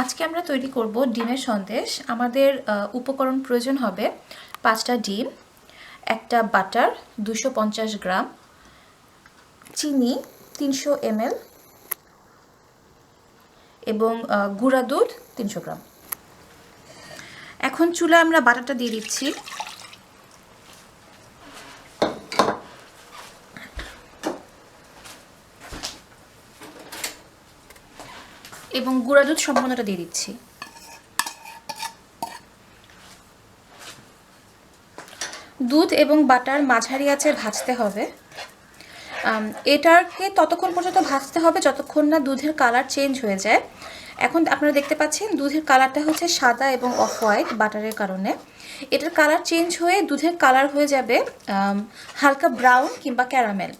আজকে আমরা তৈরি করব ডিমের সন্দেশ। আমাদের উপকরণ প্রয়োজন হবে পাঁচটা ডিম, একটা বাটার দুশো গ্রাম, চিনি তিনশো এমএল এবং গুঁড়া দুধ তিনশো গ্রাম। এখন চুলা আমরা বাটারটা দিয়ে দিচ্ছি। এবং গুঁড়া দুধ সম্পূর্ণটা দিয়ে দিচ্ছি। দুধ এবং বাটার মাঝারি আছে, ভাজতে হবে। এটাকে ততক্ষণ পর্যন্ত ভাজতে হবে, যতক্ষণ না দুধের কালার চেঞ্জ হয়ে যায়। এখন আপনারা দেখতে পাচ্ছেন, দুধের কালারটা হচ্ছে সাদা এবং অফ হোয়াইট বাটারের কারণে। এটার কালার চেঞ্জ হয়ে দুধের কালার হয়ে যাবে হালকা ব্রাউন কিংবা ক্যারামেল।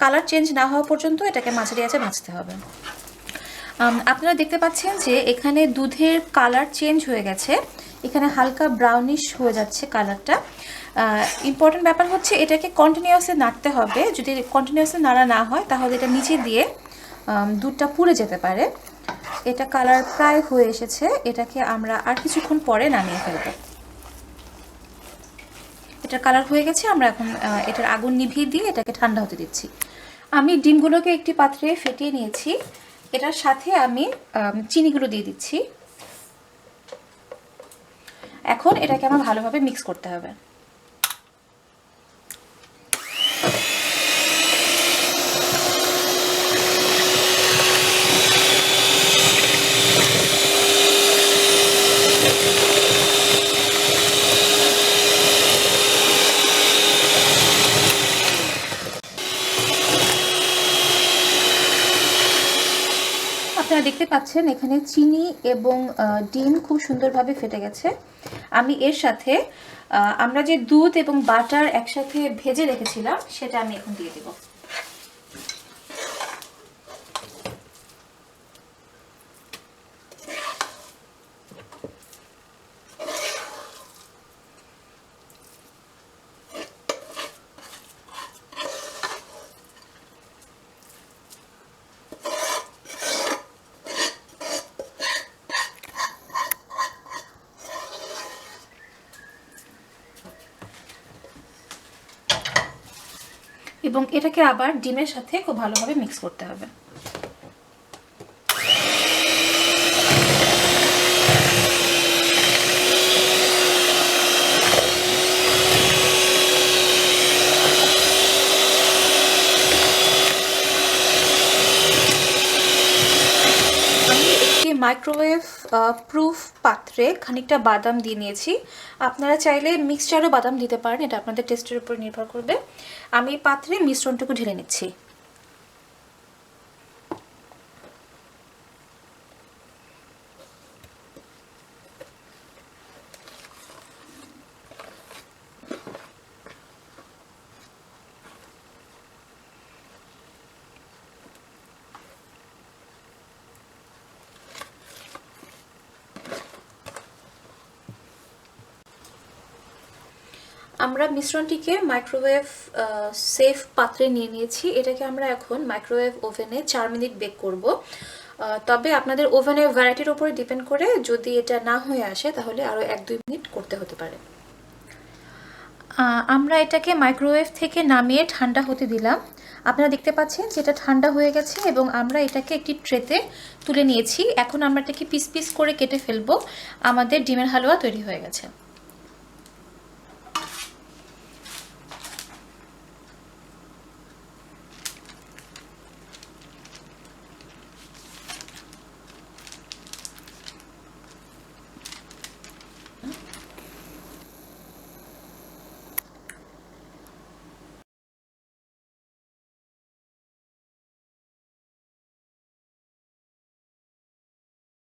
কালার চেঞ্জ না হওয়া পর্যন্ত এটাকে মাঝারি আছে ভাজতে হবে। আপনারা দেখতে পাচ্ছেন যে এখানে দুধের কালার চেঞ্জ হয়ে গেছে। এখানে হালকা ব্রাউনিশ হয়ে যাচ্ছে কালারটা। ইম্পর্টেন্ট ব্যাপার হচ্ছে এটাকে কন্টিনিউয়াসলি নাড়তে হবে। যদি কন্টিনিউয়াসলি নাড়া না হয়, তাহলে এটা নিচে দিয়ে দুধটা পুড়ে যেতে পারে। এটা কালার প্রায় হয়ে এসেছে। এটাকে আমরা আর কিছুক্ষণ পরে নামিয়ে ফেলব। এটার কালার হয়ে গেছে। আমরা এখন এটার আগুন নিভিয়ে দিয়ে এটাকে ঠান্ডা হতে দিচ্ছি। আমি ডিমগুলোকে একটি পাত্রে ফেটিয়ে নিয়েছি। এটার সাথে আমি চিনিগুলো দিয়ে দিচ্ছি। এখন এটাকে আমার ভালোভাবে মিক্স করতে হবে। আপনারা দেখতে পাচ্ছেন, এখানে চিনি এবং ডিম খুব সুন্দরভাবে ফেটে গেছে। আমি এর সাথে আমরা যে দুধ এবং বাটার একসাথে ভেজে রেখেছিলাম, সেটা আমি এখন দিয়ে দেব। এবং এটাকে আবার ডিমের সাথে খুব ভালোভাবে মিক্স করতে হবে আমি একটি মাইক্রোওয়েভ প্রুফ পাত্রে খানিকটা বাদাম দিয়ে নিয়েছি। আপনারা চাইলে মিক্সচারও বাদাম দিতে পারেন, এটা আপনাদের টেস্টের উপর নির্ভর করবে। আমি পাত্রে মিশ্রণটুকু ঢেলে নিচ্ছি। আমরা মিশ্রণটিকে মাইক্রোওয়েভ সেফ পাত্রে নিয়ে নিয়েছি। এটাকে আমরা এখন মাইক্রোওয়েভ ওভেনে চার মিনিট বেক করব। তবে আপনাদের ওভেনের ভ্যারাইটির উপরে ডিপেন্ড করে যদি এটা না হয়ে আসে, তাহলে আরও এক দুই মিনিট করতে হতে পারে। আমরা এটাকে মাইক্রোওয়েভ থেকে নামিয়ে ঠান্ডা হতে দিলাম। আপনারা দেখতে পাচ্ছেন যে এটা ঠান্ডা হয়ে গেছে এবং আমরা এটাকে একটি ট্রেতে তুলে নিয়েছি। এখন আমরা এটাকে পিস পিস করে কেটে ফেলব। আমাদের ডিমের হালুয়া তৈরি হয়ে গেছে।